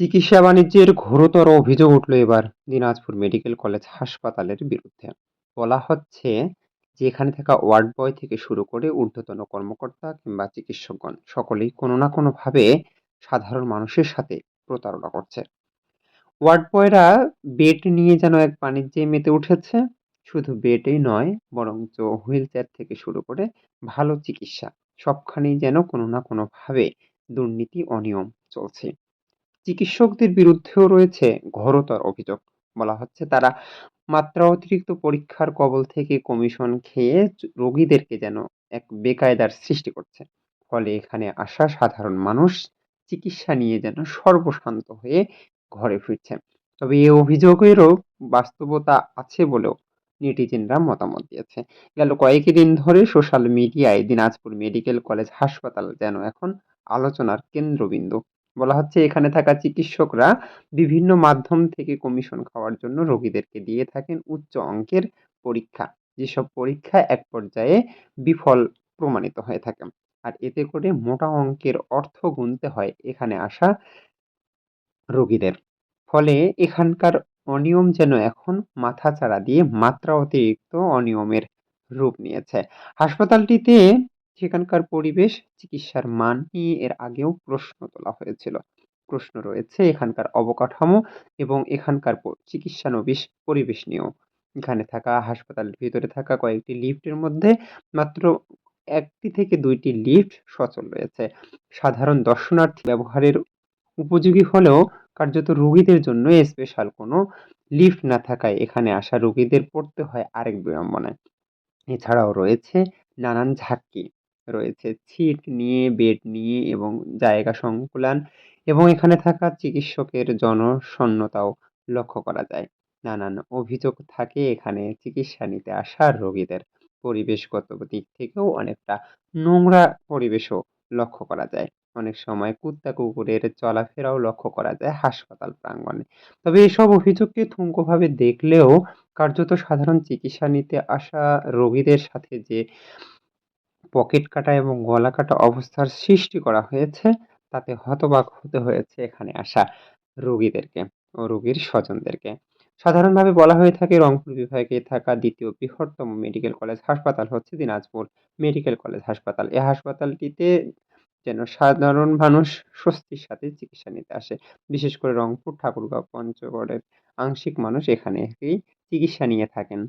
চিকিৎসা বাণিজ্যের ঘোরতর অভিযোগ উঠল এবার দিনাজপুর মেডিকেল কলেজ হাসপাতালের বিরুদ্ধে। বলা হচ্ছে যে এখানে থাকা ওয়ার্ড বয় থেকে শুরু করে ঊর্ধ্বতন কর্মকর্তা কিংবা চিকিৎসকগণ সকলেই কোনো না কোনোভাবে সাধারণ মানুষের সাথে প্রতারণা করছে। ওয়ার্ড বয়রা বেড নিয়ে যেন এক বাণিজ্যে মেতে উঠেছে। শুধু বেডই নয়, বরঞ্চ হুইল চেয়ার থেকে শুরু করে ভালো চিকিৎসা, সবখানেই যেন কোনো না কোনোভাবে দুর্নীতি অনিয়ম চলছে। চিকিৎসকদের বিরুদ্ধেও রয়েছে ঘোরতর অভিযোগ। বলা হচ্ছে, তারা মাত্রা অতিরিক্ত পরীক্ষার কবল থেকে কমিশন খেয়ে রোগীদেরকে যেন এক বেকায়দার সৃষ্টি করছে। ফলে এখানে আসা সাধারণ মানুষ চিকিৎসা নিয়ে যেন সর্বশান্ত হয়ে ঘরে ফিরছে। তবে এই অভিযোগেরও বাস্তবতা আছে বলেও নেটিজেনরা মতামত দিয়েছে। গেল কয়েকদিন ধরে সোশ্যাল মিডিয়ায় দিনাজপুর মেডিকেল কলেজ হাসপাতাল যেন এখন আলোচনার কেন্দ্রবিন্দু। বলা হচ্ছে এখানে থাকা চিকিৎসকরা বিভিন্ন মাধ্যম থেকে কমিশন খাওয়ার জন্য রোগীদেরকে দিয়ে থাকেন উচ্চ অঙ্কের পরীক্ষা। যেসব পরীক্ষা এক পর্যায়ে বিফল প্রমাণিত হয়ে থাকে। আর এতে করে মোটা অঙ্কের অর্থ গুনতে হয় এখানে আসা রোগীদের। ফলে এখানকার অনিয়ম যেন এখন মাথাচাড়া দিয়ে মাত্রা অতিরিক্ত অনিয়মের রূপ নিয়েছে। হাসপাতালটিতে সেখানকার পরিবেশ, চিকিৎসার মান নিয়ে এর আগেও প্রশ্ন তোলা হয়েছিল। প্রশ্ন রয়েছে এখানকার অবকাঠামো এবং এখানকার চিকিৎসানবিশ পরিবেশ নিয়েও। এখানে থাকা হাসপাতালের ভিতরে থাকা কয়েকটি লিফটের মধ্যে মাত্র একটি থেকে দুইটি লিফট সচল রয়েছে। সাধারণ দর্শনার্থী ব্যবহারের উপযোগী হলেও কার্যত রোগীদের জন্য স্পেশাল কোনো লিফট না থাকায় এখানে আসা রোগীদের পড়তে হয় আরেক বিড়ম্বনায়। এছাড়াও রয়েছে নানান ঝাঁকি। রয়েছে। সিট নিয়ে, বেড নিয়ে এবং জায়গা সংকুলান এবং এখানে থাকা চিকিৎসকের জনশূন্যতাও লক্ষ্য করা যায়। নানান অভিযোগ থাকে এখানে চিকিৎসা নিতে আসা রোগীদের পরিবেশগত দিক থেকেও অনেকটা নোংরা পরিবেশও লক্ষ্য করা যায়। অনেক সময় কুত্তা কুকুরের চলাফেরাও লক্ষ্য করা যায় হাসপাতাল প্রাঙ্গণে। তবে এসব অভিযোগকে ঠুনকোভাবে দেখলেও কার্যত সাধারণ চিকিৎসা নিতে আসা রোগীদের সাথে যে পকেট কাটা এবং গলা কাটা অবস্থার সৃষ্টি করা হয়েছে, তাতে হতবাক হতে হয়েছে এখানে আসা রোগীদেরকে ও রোগীর স্বজনদেরকে। সাধারণভাবে বলা হয়ে থাকে, রংপুর বিভাগে থাকা দ্বিতীয় বৃহত্তম মেডিকেল কলেজ হাসপাতাল হচ্ছে দিনাজপুর মেডিকেল কলেজ হাসপাতাল। এই হাসপাতালটিতে যেন সাধারণ মানুষ স্বস্তির সাথে চিকিৎসা নিতে আসে। বিশেষ করে রংপুর, ঠাকুরগাঁও, পঞ্চগড়ের আংশিক মানুষ এখানে চিকিৎসা নিয়ে থাকেন।